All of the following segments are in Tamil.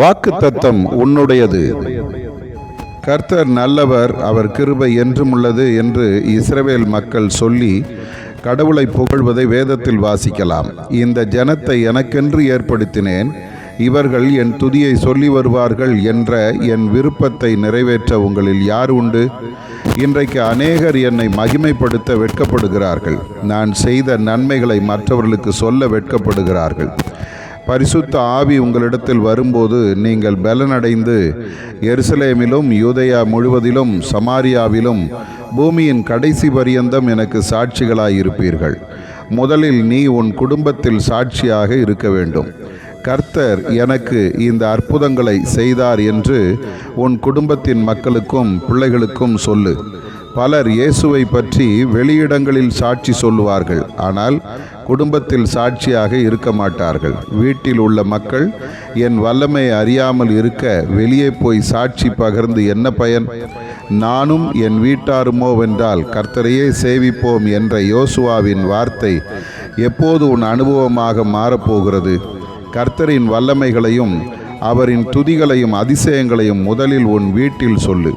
வாக்கு தத்தம் உன்னுடையது. கர்த்தர் நல்லவர் அவர் கிருபை என்றும் உள்ளது என்று இஸ்ரவேல் மக்கள் சொல்லி கடவுளை புகழ்வதை வேதத்தில் வாசிக்கலாம். இந்த ஜனத்தை எனக்கென்று ஏற்படுத்தினேன் இவர்கள் என் துதியை சொல்லி வருவார்கள் என்ற என் விருப்பத்தை நிறைவேற்ற உங்களில் யார் உண்டு? இன்றைக்கு அநேகர் என்னை மகிமைப்படுத்த வெட்கப்படுகிறார்கள். நான் செய்த நன்மைகளை மற்றவர்களுக்கு சொல்ல வெட்கப்படுகிறார்கள். பரிசுத்த ஆவி உங்களிடத்தில் வரும்போது நீங்கள் பலனடைந்து எருசலேமிலும் யூதயா முழுவதிலும் சமாரியாவிலும் பூமியின் கடைசி பரியந்தம் எனக்கு சாட்சிகளாயிருப்பீர்கள். முதலில் நீ உன் குடும்பத்தில் சாட்சியாக இருக்க வேண்டும். கர்த்தர் எனக்கு இந்த அற்புதங்களை செய்தார் என்று உன் குடும்பத்தின் மக்களுக்கும் பிள்ளைகளுக்கும் சொல்லு. பலர் இயேசுவை பற்றி வெளியிடங்களில் சாட்சி சொல்லுவார்கள். ஆனால் குடும்பத்தில் சாட்சியாக இருக்க மாட்டார்கள். வீட்டில் உள்ள மக்கள் என் வல்லமை அறியாமல் இருக்க வெளியே போய் சாட்சி பகிர்ந்து என்ன பயன்? நானும் என் வீட்டாருமோவென்றால் கர்த்தரையே சேவிப்போம் என்ற யோசுவாவின் வார்த்தை எப்போது உன் அனுபவமாக மாறப்போகிறது? கர்த்தரின் வல்லமைகளையும் அவரின் துதிகளையும் அதிசயங்களையும் முதலில் உன் வீட்டில் சொல்லு.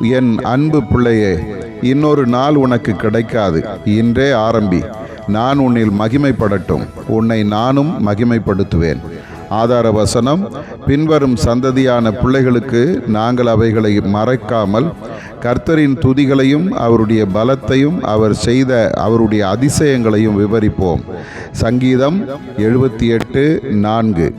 என் அன்பு பிள்ளையே இன்னொரு நாள் உனக்கு கிடைக்காது. இன்றே ஆரம்பி. நான் உன்னில் மகிமைப்படட்டும். உன்னை நானும் மகிமைப்படுத்துவேன். ஆதார வசனம் பின்வரும் சந்ததியான பிள்ளைகளுக்கு நாங்கள் அவைகளை மறைக்காமல் கர்த்தரின் துதிகளையும் அவருடைய பலத்தையும் அவர் செய்த அவருடைய அதிசயங்களையும் விவரிப்போம். சங்கீதம் எழுபத்தி எட்டு நான்கு.